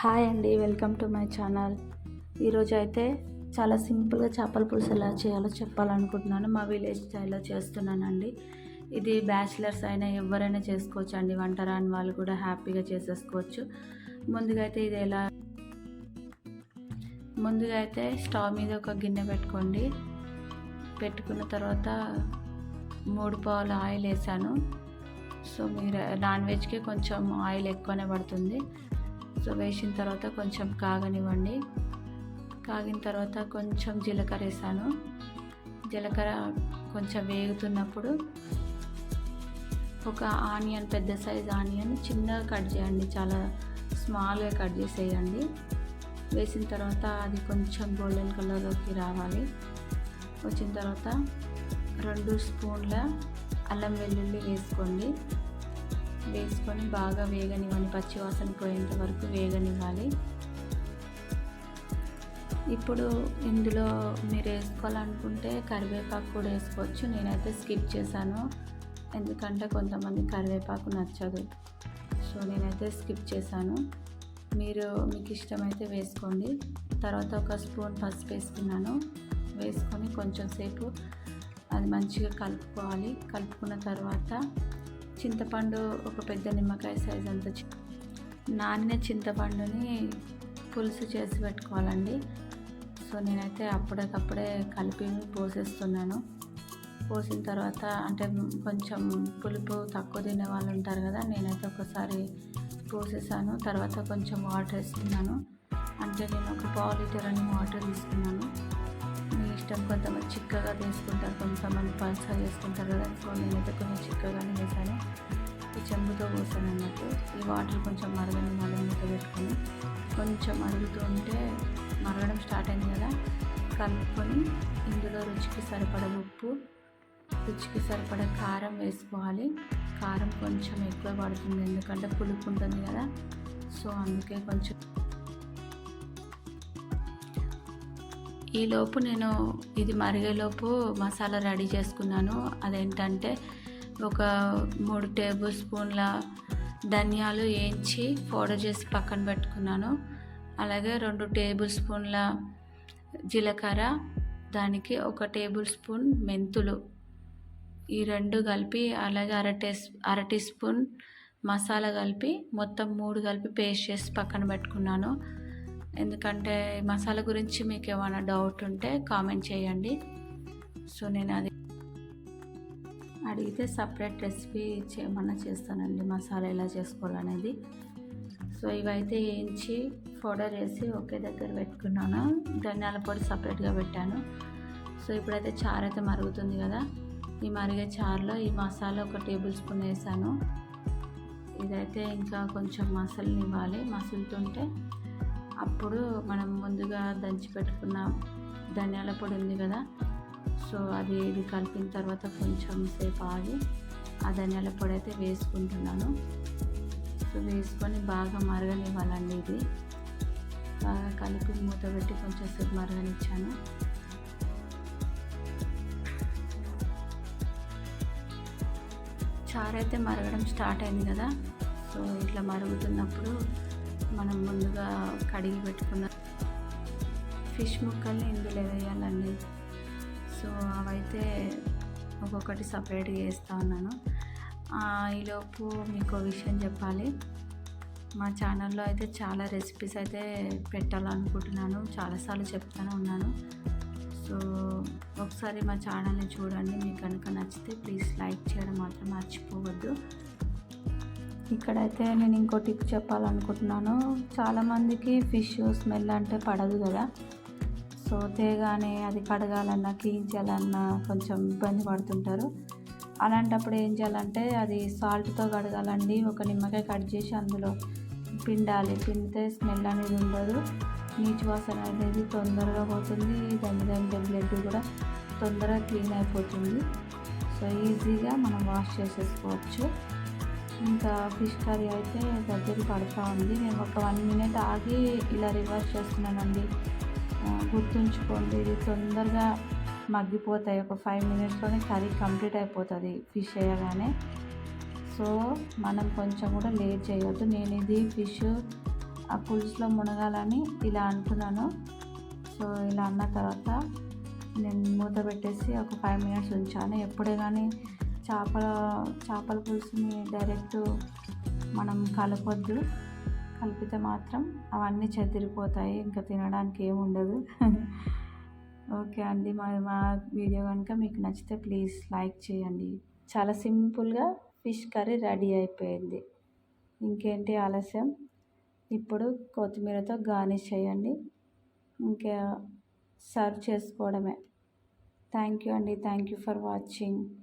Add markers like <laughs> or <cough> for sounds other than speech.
Hi అండి welcome to my channel. ఈరోజు అయితే చాలా సింపుల్గా చేపల పులుసు ఎలా చేయాలో చెప్పాలనుకుంటున్నాను. మా విలేజ్ స్టైల్లో చేస్తున్నానండి. ఇది బ్యాచిలర్స్ అయినా ఎవరైనా చేసుకోవచ్చు అండి. వంట రాని వాళ్ళు కూడా హ్యాపీగా చేసేసుకోవచ్చు. ముందుగా అయితే ఇది ఎలా ముందుగా అయితే స్టవ్ మీద ఒక గిన్నె పెట్టుకోండి. పెట్టుకున్న తర్వాత మూడు పావుల ఆయిల్ వేసాను. సో మీరు నాన్ వెజ్కి కొంచెం ఆయిల్ ఎక్కువనే పడుతుంది. సో వేసిన తర్వాత కొంచెం కాగనివ్వండి. కాగిన తర్వాత కొంచెం జీలకర్ర వేసాను. జీలకర్ర కొంచెం వేగుతున్నప్పుడు ఒక ఆనియన్ పెద్ద సైజ్ ఆనియన్ చిన్నగా కట్ చేయండి. చాలా స్మాల్గా కట్ చేసేయండి. వేసిన తర్వాత అది కొంచెం గోల్డెన్ కలర్లోకి రావాలి. వచ్చిన తర్వాత రెండు స్పూన్ల అల్లం వెల్లుల్లి వేసుకోండి. వేసుకొని బాగా వేగనివ్వండి. పచ్చివాసన పోయేంత వరకు వేగనివ్వాలి. ఇప్పుడు ఇందులో మీరు వేసుకోవాలనుకుంటే కరివేపాకు కూడా వేసుకోవచ్చు. నేనైతే స్కిప్ చేశాను. ఎందుకంటే కొంతమంది కరివేపాకు నచ్చదు. సో నేనైతే స్కిప్ చేశాను. మీరు మీకు ఇష్టమైతే వేసుకోండి. తర్వాత ఒక స్పూన్ పసుపు వేసుకున్నాను. వేసుకొని కొంచెం సేపు అది మంచిగా కలుపుకోవాలి. కలుపుకున్న తర్వాత చింతపండు ఒక పెద్ద నిమ్మకాయ సైజ్ అంత నానిన చింతపండుని పులుసు చేసి పెట్టుకోవాలండి. సో నేనైతే అప్పటికప్పుడే కలిపి పోసేస్తున్నాను. పోసిన తర్వాత అంటే కొంచెం పులుపు తక్కువ తినే వాళ్ళు ఉంటారు కదా నేనైతే ఒకసారి పోసేసాను. తర్వాత కొంచెం వాటర్ వేస్తున్నాను అంటే నేను ఒక పావు లీటర్ అని వాటర్ తీసుకున్నాను. ఇష్టం కొంతమంది చిక్కగా తీసుకుంటారు కొంతమంది పల్సగా చేసుకుంటారు కదా. సో నేనైతే కొంచెం చిక్కగానే వేసాను ఈ చెంబుతో పోసాను అన్నట్టు ఈ వాటర్ కొంచెం మరగని మళ్ళీ మూత పెట్టుకొని కొంచెం మరుగుతూ ఉంటే మరగడం స్టార్ట్ అయింది కదా. కలుపుకొని ఇందులో రుచికి సరిపడ ఉప్పు రుచికి సరిపడ కారం వేసుకోవాలి. కారం కొంచెం ఎక్కువ పడుతుంది ఎందుకంటే పులుపు ఉంటుంది కదా. సో అందుకే కొంచెం ఈలోపు నేను ఇది మరిగేలోపు మసాలా రెడీ చేసుకున్నాను. అదేంటంటే ఒక మూడు టేబుల్ స్పూన్ల ధనియాలు వేయించి పౌడర్ చేసి పక్కన పెట్టుకున్నాను. అలాగే రెండు టేబుల్ స్పూన్ల జీలకర్ర దానికి ఒక టేబుల్ స్పూన్ మెంతులు. ఈ రెండు కలిపి అలాగే అర టీ అర టీ స్పూన్ మసాలా కలిపి మొత్తం మూడు కలిపి పేస్ట్ చేసి పక్కన పెట్టుకున్నాను. ఎందుకంటే మసాలా గురించి మీకు ఏమైనా డౌట్ ఉంటే కామెంట్ చేయండి. సో నేను అది అడిగితే సపరేట్ రెసిపీ చేయమన్నా చేస్తానండి మసాలా ఎలా చేసుకోవాలనేది. సో ఇవైతే వేయించి పౌడర్ వేసి ఒకే దగ్గర పెట్టుకున్నాను. ధనియాల పొడి సపరేట్గా పెట్టాను. సో ఇప్పుడైతే చారు అయితే మరుగుతుంది కదా. ఈ మరిగే చారులో ఈ మసాలా ఒక టేబుల్ స్పూన్ వేసాను. ఇదైతే ఇంకా కొంచెం మసలునివ్వాలి మసులుతుంటే. అప్పుడు మనం ముందుగా దంచి పెట్టుకున్న ధనియాల పొడి ఉంది కదా సో అది ఇది కలిపిన తర్వాత కొంచెం సేపు ఆగి ఆ ధనియాల పొడి అయితే వేసుకుంటున్నాను. సో వేసుకొని బాగా మరగనివ్వాలండి ఇది. బాగా కలిపి మూత పెట్టి కొంచెం సేపు మరగనిచ్చాను. చారు అయితే మరగడం స్టార్ట్ అయింది కదా సో ఇట్లా మరుగుతున్నప్పుడు మనం ముందుగా కడిగి పెట్టుకున్న ఫిష్ ముక్కల్ని ఇందులో వేయాలండి. సో అవైతే ఒక్కొక్కటి సపరేట్గా వేస్తూ ఉన్నాను. ఈలోపు మీకు విషయం చెప్పాలి. మా ఛానల్లో అయితే చాలా రెసిపీస్ అయితే పెట్టాలనుకుంటున్నాను. చాలాసార్లు చెప్తూనే ఉన్నాను. సో ఒకసారి మా ఛానల్ని చూడండి. మీకు కనుక నచ్చితే ప్లీజ్ లైక్ చేయడం మాత్రం మర్చిపోవద్దు. ఇక్కడైతే నేను ఇంకో టిప్ చెప్పాలనుకుంటున్నాను. చాలామందికి ఫిష్ స్మెల్ అంటే పడదు కదా. సో తేగానే అది కడగాలన్నా క్లీన్ చేయాలన్నా కొంచెం ఇబ్బంది పడుతుంటారు. అలాంటప్పుడు ఏం చేయాలంటే అది సాల్ట్తో కడగాలండి. ఒక నిమ్మకాయ కట్ చేసి అందులో పిండాలి. పిండితే స్మెల్ అనేది ఉండదు. నీచు వాసన అనేది తొందరగా పోతుంది. దాని దాని బ్లడ్ కూడా తొందరగా క్లీన్ అయిపోతుంది. సో ఈజీగా మనం వాష్ చేసేసుకోవచ్చు. ఇంకా ఫిష్ కర్రీ అయితే దగ్గరికి పడుతూ ఉంది. నేను ఒక వన్ మినిట్ ఆగి ఇలా రివర్స్ చేస్తున్నానండి. గుర్తుంచుకోండి ఇది తొందరగా మగ్గిపోతాయి. ఒక ఫైవ్ మినిట్స్లోనే కర్రీ కంప్లీట్ అయిపోతుంది ఫిష్ వేయగానే. సో మనం కొంచెం కూడా లేట్ చేయొద్దు. నేను ఇది ఫిష్ ఆ పులుసులో మునగాలని ఇలా అంటున్నాను. సో ఇలా అన్న తర్వాత నేను మూత పెట్టేసి ఒక ఫైవ్ మినిట్స్ ఉంచాను. ఎప్పుడే కానీ చేపల చేపల పులుసుని డైరెక్ట్ మనం కలపొద్దు. కలిపితే మాత్రం అవన్నీ చెదిరిపోతాయి. ఇంకా తినడానికి ఏమి ఉండదు. <laughs> ఓకే అండి. మా మా వీడియో కనుక మీకు నచ్చితే ప్లీజ్ లైక్ చేయండి. చాలా సింపుల్గా ఫిష్ కర్రీ రెడీ అయిపోయింది. ఇంకేంటి ఆలస్యం? ఇప్పుడు కొత్తిమీరతో గార్నిష్ చేయండి. ఇంకా సర్వ్ చేసుకోవడమే. థ్యాంక్ యూ అండి. Thank you for watching.